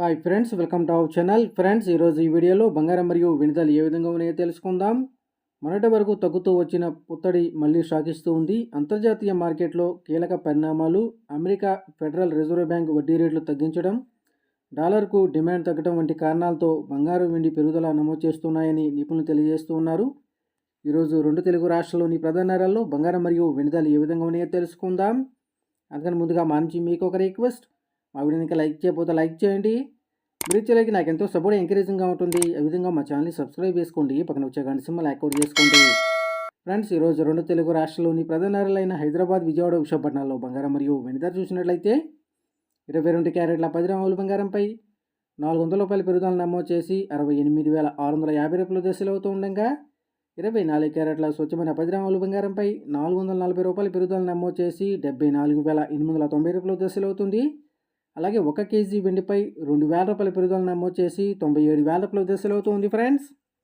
Hi friends welcome to our channel friends ఈరోజు ఈ వీడియోలో బంగారం మరియు వెనుదలు ఏ విధంగా ఉన్నాయో తెలుసుకుందాం. మొన్నటి వరకు తగ్గుతూ వచ్చిన పుత్తడి మళ్ళీ షాకిస్తూ ఉంది. అంతర్జాతీయ మార్కెట్లో కీలక పరిణామాలు అమెరికా ఫెడరల్ రిజర్వ్ బ్యాంక్ వడ్డీ రేట్లు తగ్గించడం డాలర్కు డిమాండ్ తగ్గడం వంటి కారణాలతో బంగారు వెండి పెరుగుదల నమోదు చేస్తున్నాయని నిపుణులు తెలియజేస్తూ ఉన్నారు. ఈరోజు రెండు తెలుగు రాష్ట్రాల్లోని ప్రధాన నగరాల్లో బంగారం మరియు వెనుదలు ఏ విధంగా ఉన్నాయో తెలుసుకుందాం. అందుకని ముందుగా మాంచి మీకు ఒక రిక్వెస్ట్ మా వీడియోని ఇంకా లైక్ చేయకపోతే లైక్ చేయండి. మీరు చేయలేక నాకు ఎంతో సపోర్ట్ ఎంకరేజింగ్గా ఉంటుంది. ఆ విధంగా మా ఛానల్ని సబ్స్క్రైబ్ చేసుకోండి. పక్కన వచ్చే గంట సింబల్ యాక్టివేట్ చేసుకోండి. ఫ్రెండ్స్ ఈరోజు రెండు తెలుగు రాష్ట్రాల్లోని ప్రధాన నగరాలైన హైదరాబాద్ విజయవాడ విశాఖపట్నాల్లో బంగారం మరియు వెనుద చూసినట్లయితే ఇరవై రెండు క్యారెట్ల పది గ్రాముల బంగారంపై నాలుగు వందల రూపాయల పెరుగుదల నమోదు చేసి అరవై ఎనిమిది వేల ఆరు వందల యాభై రూపాయలు దశలు అవుతూ ఉండగా ఇరవై నాలుగు క్యారెట్ల స్వచ్ఛమైన పది గ్రాముల బంగారంపై నాలుగు వందల నలభై రూపాయల పెరుగుదల నమోదు చేసి డెబ్బై నాలుగు వేల ఎనిమిది వందల తొంభై రూపాయలు దశలు అవుతుంది. అలాగే ఒక కేజీ వెండిపై రెండు వేల రూపాయల పెరుగుదల నమోదు చేసి తొంభై ఏడు వేల రూపాయల దశలు అవుతుంది ఫ్రెండ్స్